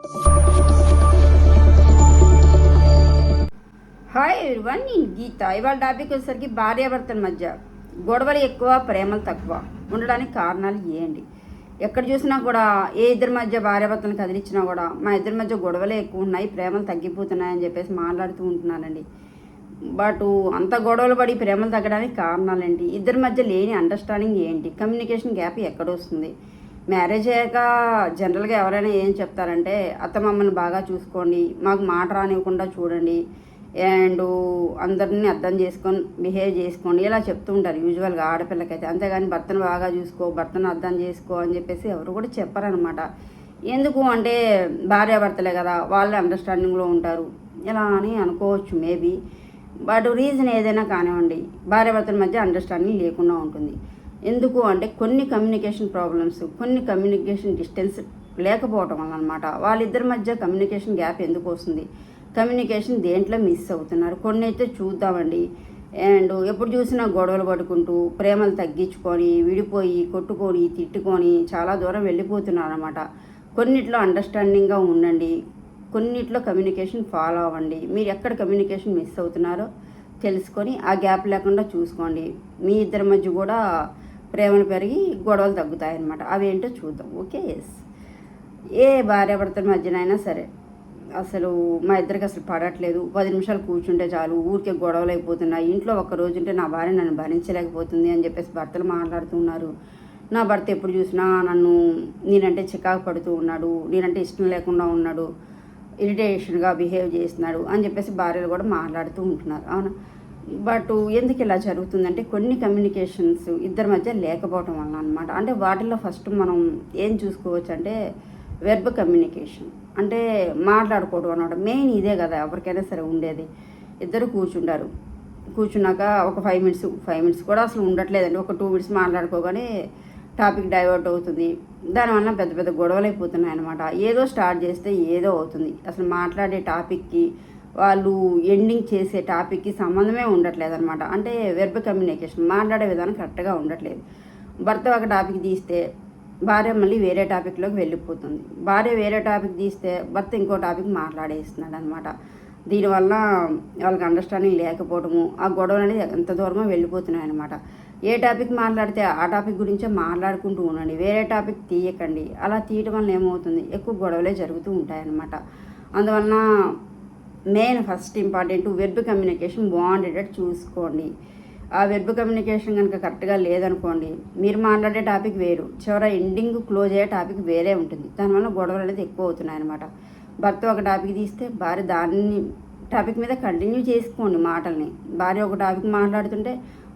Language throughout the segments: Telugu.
హాయ్ ఎవ్రీవన్ నేను గీత. ఇవాళ టాపిక్ వచ్చేసరికి భార్యాభర్తల మధ్య గొడవలు ఎక్కువ ప్రేమలు తక్కువ. ఉండడానికి కారణాలు ఏంటి? ఎక్కడ చూసినా కూడా ఏ ఇద్దరి మధ్య భార్యాభర్తలను కదిలించినా కూడా మా ఇద్దరి మధ్య గొడవలే ఎక్కువ ఉన్నాయి ప్రేమలు తగ్గిపోతున్నాయని చెప్పేసి మాట్లాడుతూ ఉంటున్నానండి. బట్ అంత గొడవలు పడి ప్రేమలు తగ్గడానికి కారణాలు ఏంటి? ఇద్దరి మధ్య లేని అండర్స్టాండింగ్ ఏంటి? కమ్యూనికేషన్ గ్యాప్ ఎక్కడ వస్తుంది? మ్యారేజ్ అయ్యాక జనరల్గా ఎవరైనా ఏం చెప్తారంటే అత్త మమ్మల్ని బాగా చూసుకోండి మాకు మాట రానివ్వకుండా చూడండి అండ్ అందరిని అర్థం చేసుకొని బిహేవ్ చేసుకోండి ఇలా చెప్తూ ఉంటారు యూజువల్గా ఆడపిల్లకైతే. అంతేగాని భర్తను బాగా చూసుకో భర్తను అర్థం చేసుకో అని చెప్పేసి ఎవరు కూడా చెప్పారనమాట. ఎందుకు అంటే భార్యాభర్తలే కదా వాళ్ళే అండర్స్టాండింగ్లో ఉంటారు. ఇలా అని అనుకోవచ్చు మేబీ బట్ రీజన్ ఏదైనా కానివ్వండి భార్యాభర్తల మధ్య అండర్స్టాండింగ్ లేకుండా ఉంటుంది. ఎందుకు అంటే కొన్ని కమ్యూనికేషన్ ప్రాబ్లమ్స్ కొన్ని కమ్యూనికేషన్ డిస్టెన్స్ లేకపోవటం వల్ల అనమాట వాళ్ళిద్దరి మధ్య కమ్యూనికేషన్ గ్యాప్ ఎందుకు వస్తుంది? కమ్యూనికేషన్ దేంట్లో మిస్ అవుతున్నారు? కొన్ని అయితే చూద్దామండి. అండ్ ఎప్పుడు చూసినా గొడవలు పడుకుంటూ ప్రేమలు తగ్గించుకొని విడిపోయి కొట్టుకొని తిట్టుకొని చాలా దూరం వెళ్ళిపోతున్నారు అనమాట కొన్నిట్లో అండర్స్టాండింగ్గా ఉండండి. కొన్నిట్లో కమ్యూనికేషన్ ఫాలో అవ్వండి. మీరు ఎక్కడ కమ్యూనికేషన్ మిస్ అవుతున్నారో తెలుసుకొని ఆ గ్యాప్ లేకుండా చూసుకోండి. మీ ఇద్దరి మధ్య కూడా ప్రేమలు పెరిగి గొడవలు తగ్గుతాయన్నమాట. అవేంటో చూద్దాం. ఓకే? ఎస్ ఏ భార్యాభర్తల మధ్యనైనా సరే అసలు మా ఇద్దరికి అసలు పడట్లేదు. పది నిమిషాలు కూర్చుంటే చాలు ఊరికే గొడవలు అయిపోతున్నాయి. ఇంట్లో ఒక రోజు ఉంటే నా భార్య నన్ను భరించలేకపోతుంది అని చెప్పేసి భర్తలు మాట్లాడుతున్నారు నా భర్త ఎప్పుడు చూసినా నన్ను నేనంటే చికాకు పడుతూ ఉన్నాడు. నేనంటే ఇష్టం లేకుండా ఉన్నాడు. ఇరిటేషన్గా బిహేవ్ చేస్తున్నాడు అని చెప్పేసి భార్యలు కూడా మాట్లాడుతూ ఉంటున్నారు. అవునా? బట్ ఎందుకు ఇలా జరుగుతుందంటే కొన్ని కమ్యూనికేషన్స్ ఇద్దరి మధ్య లేకపోవటం వల్ల అనమాట అంటే వాటిల్లో ఫస్ట్ మనం ఏం చూసుకోవచ్చు అంటే వెర్బ్ కమ్యూనికేషన్. అంటే మాట్లాడుకోవడం అనమాట మెయిన్ ఇదే కదా ఎవరికైనా సరే ఉండేది. ఇద్దరు కూర్చుంటారు. కూర్చున్నాక ఒక ఫైవ్ మినిట్స్ ఫైవ్ మినిట్స్ కూడా అసలు ఉండట్లేదండి. ఒక టూ మినిట్స్ మాట్లాడుకోగానే టాపిక్ డైవర్ట్ అవుతుంది. దానివల్ల పెద్ద పెద్ద గొడవలు అయిపోతున్నాయి అనమాట ఏదో స్టార్ట్ చేస్తే ఏదో అవుతుంది. అసలు మాట్లాడే టాపిక్కి వాళ్ళు ఎండింగ్ చేసే టాపిక్కి సంబంధమే ఉండట్లేదు అనమాట అంటే వెర్బ్ కమ్యూనికేషన్ మాట్లాడే విధానం కరెక్ట్గా ఉండట్లేదు. భర్త ఒక టాపిక్ తీస్తే భార్య మళ్ళీ వేరే టాపిక్లోకి వెళ్ళిపోతుంది. భార్య వేరే టాపిక్ తీస్తే భర్త ఇంకో టాపిక్ మాట్లాడేస్తున్నాడు అనమాట దీనివల్ల వాళ్ళకి అండర్స్టాండింగ్ లేకపోవడము ఆ గొడవలు అనేది ఎంత దూరమో వెళ్ళిపోతున్నాయి అనమాట ఏ టాపిక్ మాట్లాడితే ఆ టాపిక్ గురించే మాట్లాడుకుంటూ ఉండండి. వేరే టాపిక్ తీయకండి. అలా తీయటం వల్ల ఏమవుతుంది? ఎక్కువ గొడవలే జరుగుతూ ఉంటాయన్నమాట. అందువలన main first important web communication బాగుండేటట్టు చూసుకోండి. ఆ వెబ్ కమ్యూనికేషన్ కనుక కరెక్ట్గా లేదనుకోండి మీరు మాట్లాడే టాపిక్ వేరు. చివర ఎండింగ్ క్లోజ్ అయ్యే టాపిక్ వేరే ఉంటుంది. దానివల్ల గొడవలు అనేది ఎక్కువ అవుతున్నాయి అనమాట భర్త ఒక టాపిక్ తీస్తే భార్య దాన్ని టాపిక్ మీద కంటిన్యూ చేసుకోండి మాటల్ని. భార్య ఒక టాపిక్ మాట్లాడుతుంటే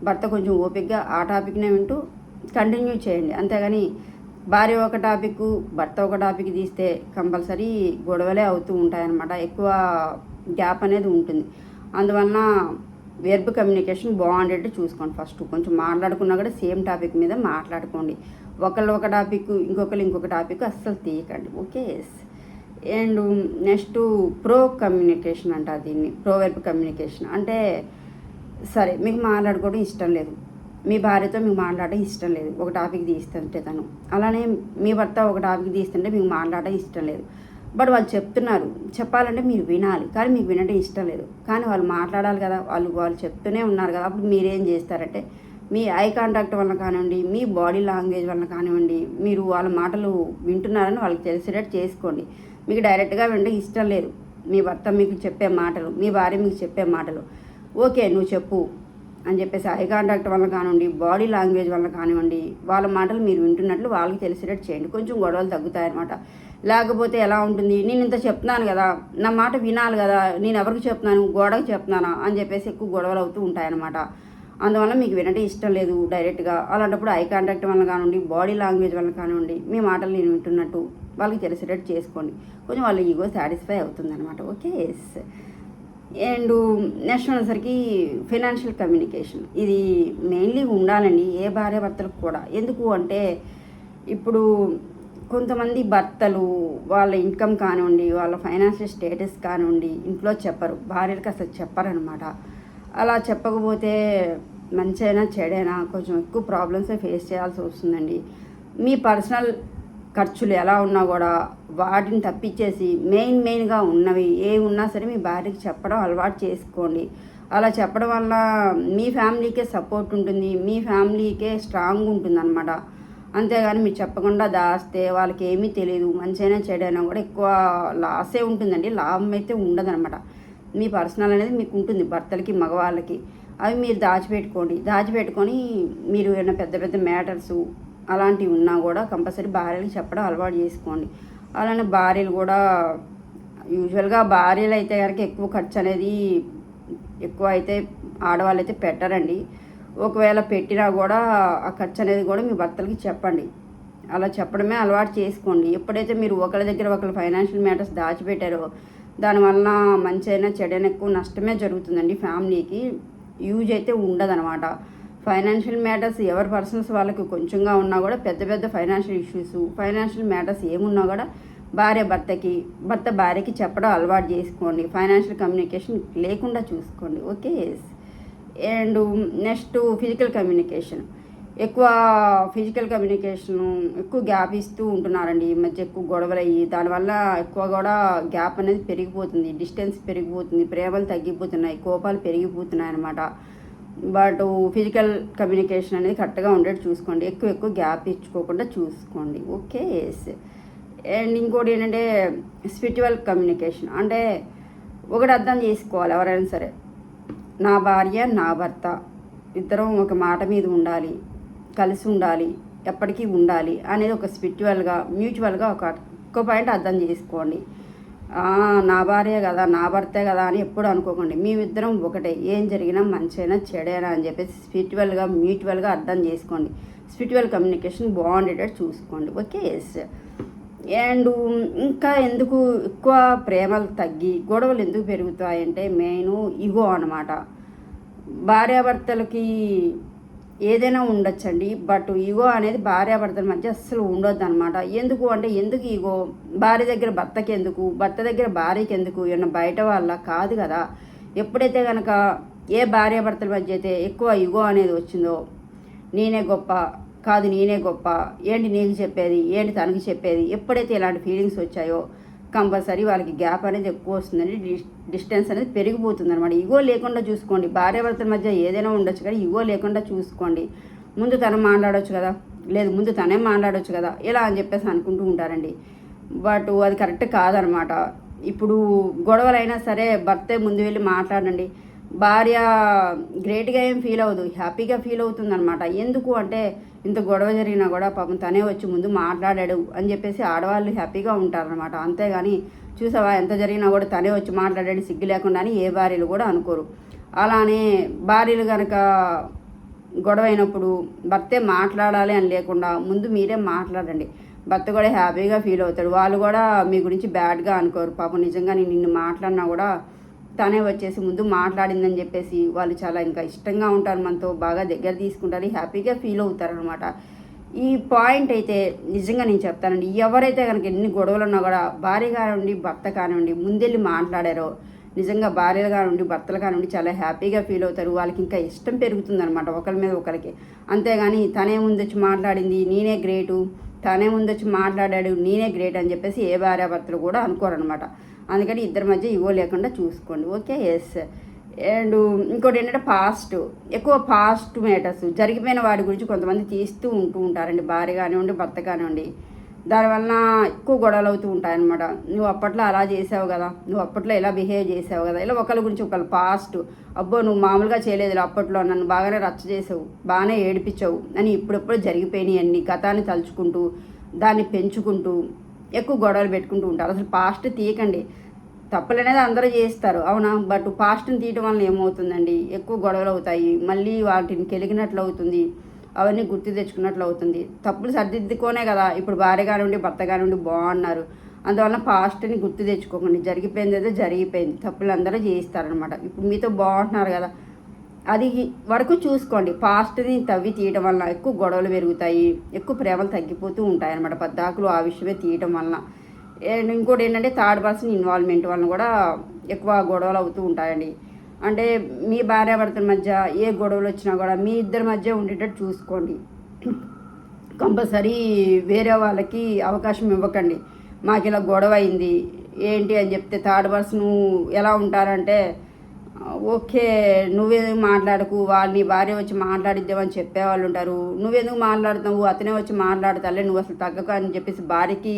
భర్త కొంచెం ఓపిక్గా ఆ టాపిక్నే వింటూ కంటిన్యూ చేయండి. అంతేగాని భార్య ఒక టాపిక్ భర్త ఒక టాపిక్ తీస్తే కంపల్సరీ గొడవలే అవుతూ ఉంటాయన్నమాట. ఎక్కువ గ్యాప్ అనేది ఉంటుంది. అందువలన వెర్బ్ కమ్యూనికేషన్ బాగుండేట్టు చూసుకోండి ఫస్ట్ కొంచెం మాట్లాడుకున్నా కూడా సేమ్ టాపిక్ మీద మాట్లాడుకోండి. ఒకళ్ళు ఒక టాపిక్ ఇంకొకరు ఇంకొక టాపిక్ అస్సలు తీయకండి. Okay? And next pro communication అంటారు దీన్ని. ప్రో వెర్బ్ కమ్యూనికేషన్ అంటే సరే మీకు మాట్లాడుకోవడం ఇష్టం లేదు. మీ భార్యతో మీకు మాట్లాడడం ఇష్టం లేదు. ఒక టాపిక్ తీస్తుంటే తను. అలానే మీ భర్త ఒక టాపిక్ తీస్తుంటే మీకు మాట్లాడడం ఇష్టం లేదు. బట్ వాళ్ళు చెప్తున్నారు. చెప్పాలంటే మీరు వినాలి. కానీ మీకు వినడం ఇష్టం లేదు. కానీ వాళ్ళు మాట్లాడాలి కదా. వాళ్ళు వాళ్ళు చెప్తూనే ఉన్నారు కదా. అప్పుడు మీరేం చేస్తారంటే మీ ఐ కాంటాక్ట్ వల్ల కానివ్వండి మీ బాడీ లాంగ్వేజ్ వల్ల కానివ్వండి మీరు వాళ్ళ మాటలు వింటున్నారని వాళ్ళకి తెలిసేటట్టు చేసుకోండి. మీకు డైరెక్ట్గా వినడం ఇష్టం లేదు. మీ భర్త మీకు చెప్పే మాటలు మీ భార్య మీకు చెప్పే మాటలు. ఓకే నువ్వు చెప్పు అని చెప్పేసి ఐ కాంటాక్ట్ వల్ల కానివ్వండి బాడీ లాంగ్వేజ్ వల్ల కానివ్వండి వాళ్ళ మాటలు మీరు వింటున్నట్లు వాళ్ళకి తెలిసేటట్టు చేయండి. కొంచెం గొడవలు తగ్గుతాయన్నమాట. లేకపోతే ఎలా ఉంటుంది? నేను ఇంత చెప్తున్నాను కదా నా మాట వినాలి కదా నేను ఎవరికి చెప్తున్నాను? గోడకు చెప్తున్నానా? అని చెప్పేసి ఎక్కువ గొడవలు అవుతూ ఉంటాయన్నమాట. అందువల్ల మీకు వినటం ఇష్టం లేదు డైరెక్ట్గా. అలాంటప్పుడు ఐ కాంటాక్ట్ వల్ల కానివ్వండి బాడీ లాంగ్వేజ్ వల్ల కానివ్వండి మీ మాటలు నేను వింటున్నట్టు వాళ్ళకి తెలిసేటట్టు చేసుకోండి. కొంచెం వాళ్ళ ఈగో సాటిస్ఫై అవుతుంది అనమాట ఓకే ఎస్. అండ్ నెక్స్ట్ వచ్చేసరికి ఫైనాన్షియల్ కమ్యూనికేషన్. ఇది మెయిన్లీ ఉండాలండి ఏ భార్య భర్తలకు కూడా. ఎందుకు అంటే ఇప్పుడు కొంతమంది భర్తలు వాళ్ళ ఇన్కమ్ కానివ్వండి వాళ్ళ ఫైనాన్షియల్ స్టేటస్ కానివ్వండి ఇంట్లో చెప్పరు. భార్యలకు అసలు చెప్పరనమాట. అలా చెప్పకపోతే మంచైనా చెడైనా కొంచెం ఎక్కువ ప్రాబ్లమ్స్ ఫేస్ చేయాల్సి వస్తుందండి. మీ పర్సనల్ ఖర్చులు ఎలా ఉన్నా కూడా వాటిని తప్పించేసి మెయిన్ మెయిన్గా ఉన్నవి ఏ ఉన్నా సరే మీ భార్యకి చెప్పడం అలవాటు చేసుకోండి. అలా చెప్పడం వల్ల మీ ఫ్యామిలీకే సపోర్ట్ ఉంటుంది మీ ఫ్యామిలీకే స్ట్రాంగ్ ఉంటుంది అనమాట అంతేగాని మీరు చెప్పకుండా దాస్తే వాళ్ళకి ఏమీ తెలియదు మంచైనా చెడైనా కూడా ఎక్కువ లాసే ఉంటుందండి. లాభం అయితే ఉండదనమాట మీ పర్సనల్ అనేది మీకు ఉంటుంది భర్తలకి మగవాళ్ళకి. అవి మీరు దాచిపెట్టుకోండి. దాచిపెట్టుకొని మీరు ఏమైనా పెద్ద పెద్ద మ్యాటర్స్ అలాంటివి ఉన్నా కూడా కంపల్సరీ భార్యలకు చెప్పడం అలవాటు చేసుకోండి. అలానే భార్యలు కూడా యూజువల్గా భార్యలు అయితే కనుక ఎక్కువ ఖర్చు అనేది ఎక్కువ అయితే ఆడవాళ్ళు అయితే పెట్టరండి. ఒకవేళ పెట్టినా కూడా ఆ ఖర్చు అనేది కూడా మీ భర్తలకి చెప్పండి. అలా చెప్పడమే అలవాటు చేసుకోండి. ఎప్పుడైతే మీరు ఒకరి దగ్గర ఒకరు ఫైనాన్షియల్ మ్యాటర్స్ దాచిపెట్టారో దానివల్ల మంచి అయినా చెడైనా ఎక్కువ నష్టమే జరుగుతుందండి ఫ్యామిలీకి. యూజ్ అయితే ఉండదనమాట. ఫైనాన్షియల్ మ్యాటర్స్ ఎవరి పర్సన్స్ వాళ్ళకి కొంచెంగా ఉన్నా కూడా పెద్ద పెద్ద ఫైనాన్షియల్ ఇష్యూస్ ఫైనాన్షియల్ మ్యాటర్స్ ఏమున్నా కూడా భార్య భర్తకి భర్త భార్యకి చెప్పడం అలవాటు చేసుకోండి. ఫైనాన్షియల్ కమ్యూనికేషన్ లేకుండా చూసుకోండి. Okay and next physical communication. ఎక్కువ ఫిజికల్ కమ్యూనికేషన్ ఎక్కువ గ్యాప్ ఇస్తూ ఉంటున్నారండి. ఈ మధ్య ఎక్కువ గొడవలు అయ్యి దానివల్ల ఎక్కువ కూడా గ్యాప్ అనేది పెరిగిపోతుంది. డిస్టెన్స్ పెరిగిపోతుంది ప్రేమలు తగ్గిపోతున్నాయి కోపాలు పెరిగిపోతున్నాయి అనమాట బట్ ఫిజికల్ కమ్యూనికేషన్ అనేది కరెక్ట్గా ఉండేది చూసుకోండి. ఎక్కువ ఎక్కువ గ్యాప్ ఇచ్చుకోకుండా చూసుకోండి. Okay yes. అండ్ ఇంకోటి ఏంటంటే స్పిరిచువల్ కమ్యూనికేషన్. అంటే ఒకటి అర్థం చేసుకోవాలి ఎవరైనా సరే. నా భార్య నా భర్త. ఇద్దరం ఒక మాట మీద ఉండాలి కలిసి ఉండాలి ఎప్పటికీ ఉండాలి అనేది ఒక స్పిరిచువల్గా మ్యూచువల్గా ఒక ఒక్క పాయింట్ అర్థం చేసుకోండి. నా భార్య కదా నా భర్తే కదా అని ఎప్పుడు అనుకోకండి. మేమిద్దరం ఒకటే ఏం జరిగినా మంచైనా చెడైనా అని చెప్పేసి స్పిరిచువల్గా మ్యూచువల్గా అర్థం చేసుకోండి. స్పిరిచువల్ కమ్యూనికేషన్ బాగుండేటట్టు చూసుకోండి. Okay yes. అండ్ ఇంకా ఎందుకు ఎక్కువ ప్రేమలు తగ్గి గొడవలు ఎందుకు పెరుగుతాయంటే మెయిన్ ఇగో అనమాట భార్యాభర్తలకి ఏదైనా ఉండొచ్చండి బట్ ఈగో అనేది భార్యాభర్తల మధ్య అస్సలు ఉండొద్దు అనమాట ఎందుకు అంటే ఎందుకు ఈగో భార్య దగ్గర భర్తకి ఎందుకు భర్త దగ్గర భార్యకి ఎందుకు ఏమన్నా బయట వాళ్ళ కాదు కదా. ఎప్పుడైతే కనుక ఏ భార్యాభర్తల మధ్య అయితే ఎక్కువ ఈగో అనేది వచ్చిందో నేనే గొప్ప కాదు నేనే గొప్ప. ఏంటి నీకు చెప్పేది? ఏంటి తనకి చెప్పేది? ఎప్పుడైతే ఇలాంటి ఫీలింగ్స్ వచ్చాయో కంపల్సరీ వాళ్ళకి గ్యాప్ అనేది ఎక్కువ వస్తుందండి. డిస్ డిస్టెన్స్ అనేది పెరిగిపోతుంది అనమాట ఇగో లేకుండా చూసుకోండి. భార్యాభర్తల మధ్య ఏదైనా ఉండొచ్చు కానీ ఇగో లేకుండా చూసుకోండి. ముందు తను మాట్లాడవచ్చు కదా? లేదు ముందు తనే మాట్లాడవచ్చు కదా? ఇలా అని చెప్పేసి అనుకుంటూ ఉంటారండి. బట్ అది కరెక్ట్ కాదనమాట ఇప్పుడు గొడవలైనా సరే భర్తే ముందు వెళ్ళి మాట్లాడండి. భార్య గ్రేట్గా ఏం ఫీల్ అవ్వదు. హ్యాపీగా ఫీల్ అవుతుంది అనమాట ఎందుకు అంటే ఇంత గొడవ జరిగినా కూడా పాపం తనే వచ్చి ముందు మాట్లాడాడు అని చెప్పేసి ఆడవాళ్ళు హ్యాపీగా ఉంటారనమాట అంతేగాని చూసావా ఎంత జరిగినా కూడా తనే వచ్చి మాట్లాడాడు సిగ్గు లేకుండా అని ఏ భార్యలు కూడా అనుకోరు. అలానే భార్యలు కనుక గొడవ అయినప్పుడు భర్తే మాట్లాడాలి అని లేకుండా ముందు మీరే మాట్లాడండి. భర్త కూడా హ్యాపీగా ఫీల్ అవుతాడు. వాళ్ళు కూడా మీ గురించి బ్యాడ్గా అనుకోరు. పాపం నిజంగా నేను నిన్ను మాట్లాడినా కూడా తనే వచ్చేసి ముందు మాట్లాడిందని చెప్పేసి వాళ్ళు చాలా ఇంకా ఇష్టంగా ఉంటారు మనతో బాగా దగ్గర తీసుకుంటారు హ్యాపీగా ఫీల్ అవుతారు అనమాట ఈ పాయింట్ అయితే నిజంగా నేను చెప్తానండి. ఎవరైతే కనుక ఎన్ని గొడవలు ఉన్నా కూడా భార్య కానివ్వండి భర్త కానివ్వండి ముందెళ్ళి మాట్లాడారో నిజంగా భార్యలు కానివ్వండి భర్తలు కానివ్వండి చాలా హ్యాపీగా ఫీల్ అవుతారు. వాళ్ళకి ఇంకా ఇష్టం పెరుగుతుందనమాట ఒకరి మీద ఒకరికి అంతేగాని తనే ముందొచ్చి మాట్లాడింది నేనే గ్రేటు తనే ముందొచ్చి మాట్లాడాడు నేనే గ్రేట్ అని చెప్పేసి ఏ భార్యాభర్తలు కూడా అనుకోరనమాట అందుకని ఇద్దరి మధ్య ఇవో లేకుండా చూసుకోండి. ఓకే? ఎస్ అండ్ ఇంకోటి ఏంటంటే పాస్ట్ ఎక్కువ పాస్ట్ మ్యాటర్స్ జరిగిపోయిన వాడి గురించి కొంతమంది తీస్తూ ఉంటూ ఉంటారండి. భార్య కానివ్వండి భర్త కానివ్వండి. దానివల్ల ఎక్కువ గొడవలు అవుతూ ఉంటాయన్నమాట. నువ్వు అప్పట్లో అలా చేసావు కదా. నువ్వు అప్పట్లో ఇలా బిహేవ్ చేసావు కదా. ఇలా ఒకరి గురించి ఒకళ్ళు పాస్ట్ అబ్బో నువ్వు మామూలుగా చేయలేదు అప్పట్లో. నన్ను బాగానే రచ్చ చేసావు. బాగానే ఏడిపించావు. అని ఇప్పుడప్పుడు జరిగిపోయినాయి అన్ని. గతాన్ని తలుచుకుంటూ దాన్ని పెంచుకుంటూ ఎక్కువ గొడవలు పెట్టుకుంటూ ఉంటారు. అసలు పాస్ట్ తీయకండి. తప్పులు అనేది అందరూ చేస్తారు. అవునా? బట్ పాస్ట్ని తీయటం వల్ల ఏమవుతుందండి? ఎక్కువ గొడవలు అవుతాయి. మళ్ళీ వాటిని కెలిగినట్లు అవుతుంది. అవన్నీ గుర్తు తెచ్చుకున్నట్లు అవుతుంది. తప్పులు సర్దిద్దుకోనే కదా. ఇప్పుడు భార్య కానివ్వండి భర్త కానివ్వండి బాగున్నారు. అందువల్ల పాస్ట్ని గుర్తు తెచ్చుకోకండి. జరిగిపోయింది అయితే జరిగిపోయింది. తప్పులు అందరూ చేయిస్తారనమాట ఇప్పుడు మీతో బాగుంటున్నారు కదా. అది వరకు చూసుకోండి. పాస్ట్ని తవ్వి తీయటం వల్ల ఎక్కువ గొడవలు పెరుగుతాయి ఎక్కువ ప్రేమలు తగ్గిపోతూ ఉంటాయి అనమాట పద్దాకులు ఆ విషయమే తీయటం వలన. ఇంకోటి ఏంటంటే థర్డ్ పర్సన్ ఇన్వాల్వ్మెంట్ వలన కూడా ఎక్కువ గొడవలు అవుతూ ఉంటాయండి. అంటే మీ భార్యాభర్తల మధ్య ఏ గొడవలు వచ్చినా కూడా మీ ఇద్దరి మధ్య ఉండేటట్టు చూసుకోండి. కంపల్సరీ వేరే వాళ్ళకి అవకాశం ఇవ్వకండి. మాకు ఇలా గొడవ అయింది ఏంటి అని చెప్తే థర్డ్ పర్సన్ ఎలా ఉంటారంటే ఓకే నువ్వెందుకు మాట్లాడకు? వాళ్ళని భార్య వచ్చి మాట్లాడిద్దామని చెప్పేవాళ్ళు ఉంటారు. నువ్వెందుకు మాట్లాడుతావు అతనే వచ్చి మాట్లాడతాలే నువ్వు అసలు తగ్గక అని చెప్పేసి భార్యకి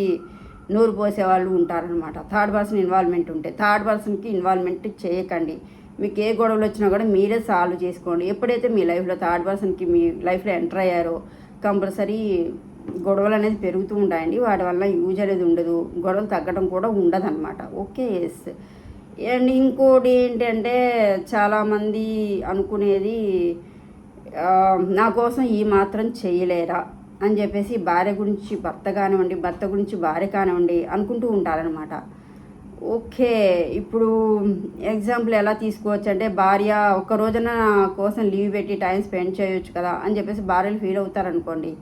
నూరు పోసేవాళ్ళు ఉంటారనమాట థర్డ్ పర్సన్ ఇన్వాల్వ్మెంట్ ఉంటే థర్డ్ పర్సన్కి ఇన్వాల్వ్మెంట్ చేయకండి. మీకు ఏ గొడవలు వచ్చినా కూడా మీరే సాల్వ్ చేసుకోండి. ఎప్పుడైతే మీ లైఫ్లో థర్డ్ పర్సన్కి మీ లైఫ్లో ఎంటర్ అయ్యారో కంపల్సరీ గొడవలు అనేది పెరుగుతూ ఉంటాయండి. వాటి వల్ల యూజ్ అనేది ఉండదు. గొడవలు తగ్గడం కూడా ఉండదు అనమాట ఓకే ఎస్. అండ్ ఇంకోటి ఏంటంటే చాలామంది అనుకునేది నా కోసం ఈ మాత్రం చేయలేరా అని చెప్పేసి భార్య గురించి భర్త కానివ్వండి భర్త గురించి భార్య కానివ్వండి అనుకుంటూ ఉంటారనమాట ఓకే ఇప్పుడు ఎగ్జాంపుల్ ఎలా తీసుకోవచ్చు అంటే భార్య ఒక్క రోజున నా కోసం లీవ్ పెట్టి టైం స్పెండ్ చేయొచ్చు కదా అని చెప్పేసి భార్యలు ఫీల్ అవుతారనుకోండి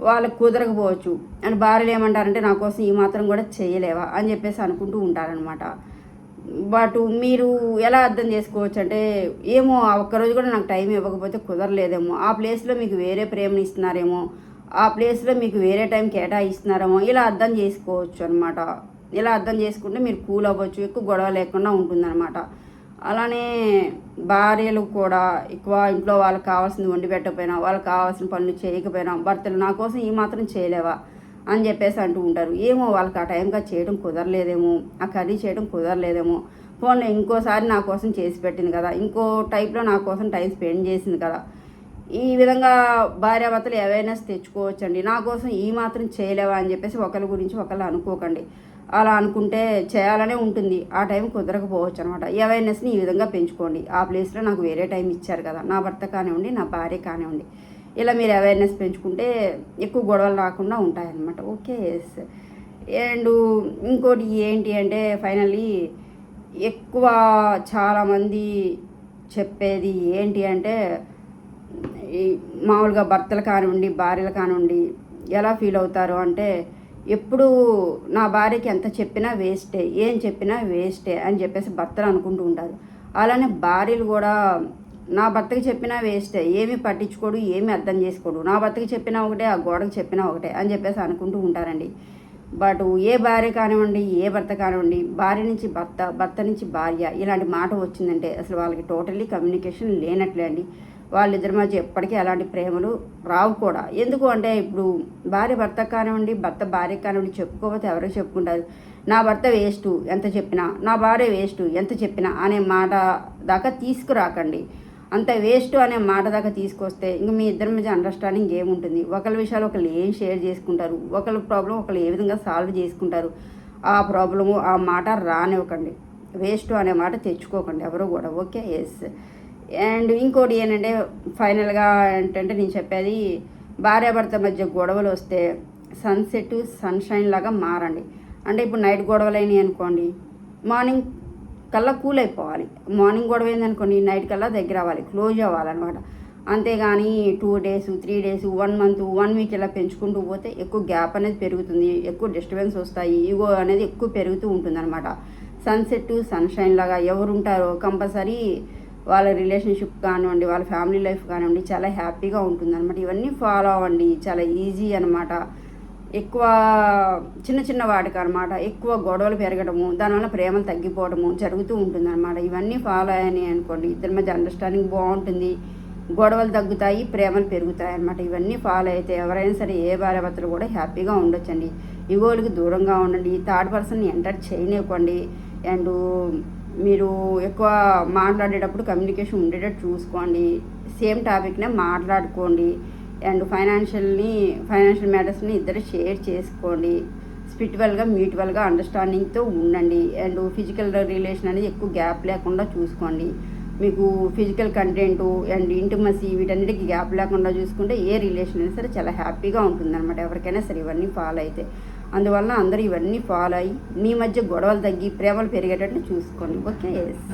వాళ్ళకి కుదరకపోవచ్చు. అండ్ భార్యలు ఏమంటారంటే నా కోసం ఈ మాత్రం కూడా చేయలేవా అని చెప్పేసి అనుకుంటూ ఉంటారనమాట బట్ మీరు ఎలా అర్థం చేసుకోవచ్చు? అంటే ఏమో ఆ ఒక్కరోజు కూడా నాకు టైం ఇవ్వకపోతే కుదరలేదేమో. ఆ ప్లేస్లో మీకు వేరే ప్రేమని ఇస్తున్నారేమో ఆ ప్లేస్లో మీకు వేరే టైం కేటాయిస్తున్నారేమో ఇలా అర్థం చేసుకోవచ్చు అనమాట ఇలా అర్థం చేసుకుంటే మీరు కూల్ అవ్వచ్చు ఎక్కువ గొడవ లేకుండా ఉంటుందన్నమాట. అలానే భార్యలు కూడా ఎక్కువ ఇంట్లో వాళ్ళకి కావాల్సింది వండి పెట్టకపోయినా వాళ్ళకి కావాల్సిన పనులు చేయకపోయినా భర్తలు నా కోసం ఈ మాత్రం చేయలేవా? అని చెప్పేసి అంటూ ఉంటారు. ఏమో వాళ్ళకి ఆ టైంగా చేయడం కుదరలేదేమో ఆ కర్రీ చేయడం కుదరలేదేమో. ఫోన్లో ఇంకోసారి నా కోసం చేసి పెట్టింది కదా. ఇంకో టైప్లో నా కోసం టైం స్పెండ్ చేసింది కదా. ఈ విధంగా భార్యాభర్తలు అవేర్నెస్ తెచ్చుకోవచ్చండి. నా కోసం ఈ మాత్రం చేయలేవా అని చెప్పేసి ఒకరి గురించి ఒకళ్ళు అనుకోకండి. అలా అనుకుంటే చేయాలనే ఉంటుంది. ఆ టైం కుదరకపోవచ్చు అనమాట. అవేర్నెస్ని ఈ విధంగా పెంచుకోండి. ఆ ప్లేస్లో నాకు వేరే టైం ఇచ్చారు కదా. నా భర్త కానివ్వండి నా భార్య కానివ్వండి. ఇలా మీరు అవేర్నెస్ పెంచుకుంటే ఎక్కువ గొడవలు రాకుండా ఉంటాయన్నమాట. ఓకే ఎస్ అండ్ ఇంకోటి ఏంటి అంటే ఫైనల్లీ ఎక్కువ చాలామంది చెప్పేది ఏంటి అంటే ఈ మామూలుగా భర్తలు కానివ్వండి భార్యలు కానివ్వండి ఎలా ఫీల్ అవుతారు అంటే ఎప్పుడు నా భార్యకి ఎంత చెప్పినా వేస్టే ఏం చెప్పినా వేస్టే అని చెప్పేసి భర్తలు అనుకుంటూ ఉంటారు. అలానే భార్యలు కూడా నా భర్తకి చెప్పినా వేస్టే ఏమి పట్టించుకోడు ఏమి అర్థం చేసుకోడు. నా భర్తకి చెప్పినా ఒకటే ఆ గోడకి చెప్పినా ఒకటే అని చెప్పేసి అనుకుంటూ ఉంటారండి. బట్ ఏ భార్య కానివ్వండి ఏ భర్త కానివ్వండి భార్య నుంచి భర్త భర్త నుంచి భార్య ఇలాంటి మాట వచ్చిందంటే అసలు వాళ్ళకి టోటల్లీ కమ్యూనికేషన్ లేనట్లే అండి. వాళ్ళిద్దరి మధ్య ఎప్పటికీ అలాంటి ప్రేమలు రావు కూడా. ఎందుకు అంటే ఇప్పుడు భార్య భర్త కానివ్వండి భర్త భార్య కానివ్వండి చెప్పుకోకపోతే ఎవరో చెప్పుకుంటారు. నా భర్త వేస్ట్ ఎంత చెప్పినా. నా భార్య వేస్ట్ ఎంత చెప్పినా అనే మాట దాకా తీసుకురాకండి. అంత వేస్ట్ అనే మాట దాకా తీసుకొస్తే ఇంక మీ ఇద్దరి మధ్య అండర్స్టాండింగ్ ఏముంటుంది? ఒకరి విషయాలు ఒకళ్ళు ఏం షేర్ చేసుకుంటారు? ఒకరి ప్రాబ్లం ఒకళ్ళు ఏ విధంగా సాల్వ్ చేసుకుంటారు? ఆ ప్రాబ్లము ఆ మాట రానివ్వకండి. వేస్ట్ అనే మాట తెచ్చుకోకండి ఎవరు కూడా. ఓకే ఎస్ అండ్ ఇంకోటి ఏంటంటే ఫైనల్గా ఏంటంటే నేను చెప్పేది భార్యాభర్త మధ్య గొడవలు వస్తే సన్సెట్ సన్షైన్ లాగా మారండి. అంటే ఇప్పుడు నైట్ గొడవలు అయినాయి అనుకోండి మార్నింగ్ కల్లా కూల్ అయిపోవాలి. మార్నింగ్ గొడవ ఏందనుకోండి నైట్ కల్లా దగ్గర అవ్వాలి క్లోజ్ అవ్వాలన్నమాట. అంతేగాని two days three days one month one week ఇలా పెంచుకుంటూ పోతే ఎక్కువ గ్యాప్ అనేది పెరుగుతుంది ఎక్కువ డిస్టర్బెన్స్ వస్తాయి ఈగో అనేది ఎక్కువ పెరుగుతూ ఉంటుంది అనమాట సన్సెట్ సన్షైన్ లాగా ఎవరు ఉంటారో కంపల్సరీ వాళ్ళ రిలేషన్షిప్ కానివ్వండి వాళ్ళ ఫ్యామిలీ లైఫ్ కానివ్వండి చాలా హ్యాపీగా ఉంటుంది అనమాట ఇవన్నీ ఫాలో అవ్వండి చాలా ఈజీ అనమాట ఎక్కువ చిన్న చిన్న వాటికి అనమాట ఎక్కువ గొడవలు పెరగడము దానివల్ల ప్రేమలు తగ్గిపోవడము జరుగుతూ ఉంటుంది అనమాట ఇవన్నీ ఫాలో అయ్యాయి అనుకోండి ఇద్దరి మధ్య అండర్స్టాండింగ్ బాగుంటుంది గొడవలు తగ్గుతాయి ప్రేమలు పెరుగుతాయి అనమాట ఇవన్నీ ఫాలో అయితే ఎవరైనా సరే ఏ భార్యాభర్తలు కూడా హ్యాపీగా ఉండొచ్చండి. ఇగోలకి దూరంగా ఉండండి థర్డ్ పర్సన్ ఎంటర్ చేయనివ్వండి అండ్ మీరు ఎక్కువ మాట్లాడేటప్పుడు కమ్యూనికేషన్ ఉండేటట్టు చూసుకోండి. సేమ్ టాపిక్నే మాట్లాడుకోండి. అండ్ ఫైనాన్షియల్ని ఫైనాన్షియల్ మ్యాటర్స్ని ఇద్దరు షేర్ చేసుకోండి. స్పిరిచువల్గా మ్యూచువల్గా అండర్స్టాండింగ్తో ఉండండి. అండ్ ఫిజికల్ రిలేషన్ అనేది ఎక్కువ గ్యాప్ లేకుండా చూసుకోండి. మీకు ఫిజికల్ కంటెంట్ అండ్ ఇంటిమసీ వీటన్నిటికి గ్యాప్ లేకుండా చూసుకుంటే ఏ రిలేషన్ అయినా సరే చాలా హ్యాపీగా ఉంటుందన్నమాట. ఎవరికైనా సరే ఇవన్నీ ఫాలో అయితే. అందువల్ల అందరూ ఇవన్నీ ఫాలో అయ్యి మీ మధ్య గొడవలు తగ్గి ప్రేమలు పెరిగేటట్టు చూసుకోండి. ఓకే ఎస్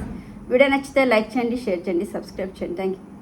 వీడియో నచ్చితే లైక్ చేయండి షేర్ చేయండి సబ్స్క్రైబ్ చేయండి. Thank you